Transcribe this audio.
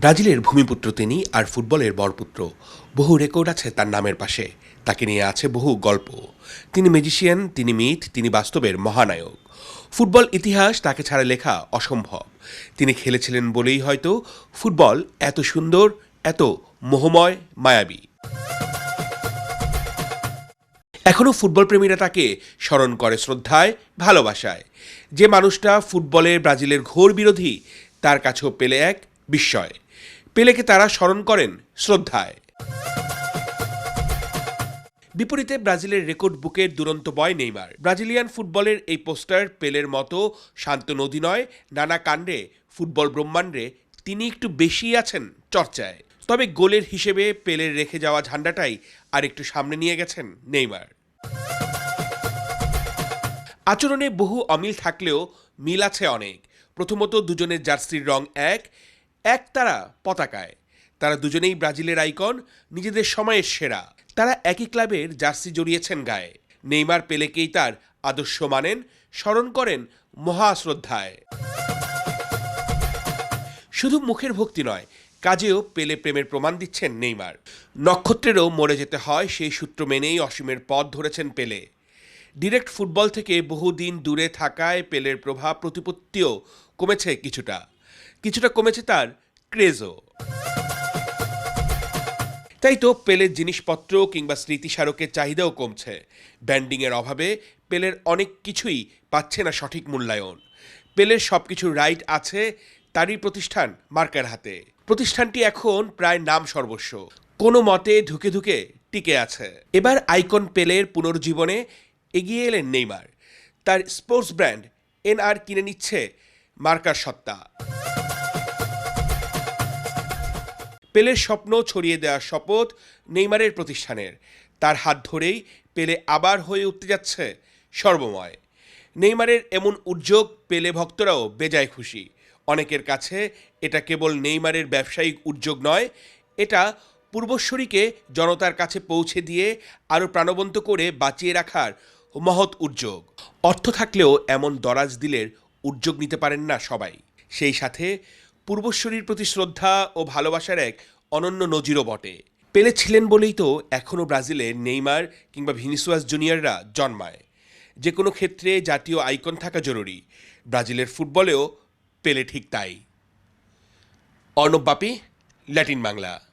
ব্রাজিলের ভূমিপুত্র তিনি আর ফুটবলের বরপুত্র। বহু রেকর্ড আছে তার নামের পাশে। তাকে নিয়ে আছে বহু গল্প। তিনি ম্যাজিশিয়ান তিনি মিথ তিনি বাস্তবের মহানায়ক। ফুটবল ইতিহাস তাকে ছাড়া লেখা অসম্ভব। তিনি খেলেছিলেন বলেই হয়তো ফুটবল এত সুন্দর, এত মোহময়, মায়াবী। এখনও ফুটবল প্রেমীরা তাকে স্মরণ করে শ্রদ্ধায়, ভালোবাসায়। যে মানুষটা ফুটবলের ব্রাজিলের ঘোর বিরোধী, তার কাছেও পেলে এক বিস্ময়। পেলেকে তারা স্মরণ করেন? শ্রদ্ধায়। বিপরীতে ব্রাজিলের রেকর্ড বুকের দুরন্ত বয় নেইমার। ব্রাজিলিয়ান ফুটবলের এই পোস্টার পেলের মতো শান্ত নদী নয়, নানা কাণ্ডে ফুটবল ব্রহ্মাণ্ডে তিনি একটু বেশি আছেন চর্চায়। তবে গোলের হিসেবে পেলের রেখে যাওয়া ঝান্ডাটাই আর একটু সামনে নিয়ে গেছেন নেইমার। আচরণে বহু অমিল থাকলেও মিল আছে অনেক। প্রথমত দুজনের জার্সির রং এক এক তারা পতাকায়। তারা দুজনেই ব্রাজিলের আইকন, নিজেদের সময়ের সেরা। তারা একই ক্লাবের জার্সি জড়িয়েছেন গায়ে। নেইমার পেলেকেই তার আদর্শ মানেন, স্মরণ করেন মহাশ্রদ্ধায়। শুধু মুখের ভক্তি নয়, কাজেও পেলে প্রেমের প্রমাণ দিচ্ছেন নেইমার। নক্ষত্রেরও মরে যেতে হয় সেই সূত্র মেনেই অসীমের পথ ধরেছেন পেলে। ডিরেক্ট ফুটবল থেকে বহুদিন দূরে থাকায় পেলের প্রভাব প্রতিপত্তিও কমেছে কিছুটা। কিছুটা কমেছে তার ক্রেজও তাই তো পেলের জিনিসপত্র কিংবা স্মৃতিস্মারকের চাহিদাও কমছে। ব্যান্ডিংয়ের অভাবে পেলের অনেক কিছুই পাচ্ছে না সঠিক মূল্যায়ন। পেলের সব কিছু রাইট আছে তারই প্রতিষ্ঠান মার্কার হাতে। প্রতিষ্ঠানটি এখন প্রায় নাম সর্বস্ব। কোনো মতে ধুকে ধুকে টিকে আছে। এবার আইকন পেলের পুনর্জীবনে এগিয়ে এলেন নেইমার। তার স্পোর্টস ব্র্যান্ড এনআর কিনে নিচ্ছে মার্কার সত্তা। পেলের স্বপ্ন ছড়িয়ে দেওয়ার শপথ নেইমারের প্রতিষ্ঠানের। তার হাত ধরেই পেলে আবার হয়ে উঠতে যাচ্ছে সর্বময়। নেইমারের এমন উদ্যোগ পেলে ভক্তরাও বেজায় খুশি। অনেকের কাছে এটা কেবল নেইমারের ব্যবসায়িক উদ্যোগ নয়, এটা পূর্বশ্বরীকে জনতার কাছে পৌঁছে দিয়ে আরও প্রাণবন্ত করে বাঁচিয়ে রাখার মহৎ উদ্যোগ। অর্থ থাকলেও এমন দরাজ দিলের উদ্যোগ নিতে পারেন না সবাই। সেই সাথে পূর্বশ্বরীর প্রতি শ্রদ্ধা ও ভালোবাসার এক অনন্য নজিরও বটে। পেলে ছিলেন বলেই তো এখনও ব্রাজিলে নেইমার কিংবা ভিনিসুয়াস জুনিয়ররা জন্মায়। যে কোনো ক্ষেত্রে জাতীয় আইকন থাকা জরুরি। ব্রাজিলের ফুটবলেও পেলে ঠিক তাই। অর্ণব বাপি, ল্যাটিন বাংলা।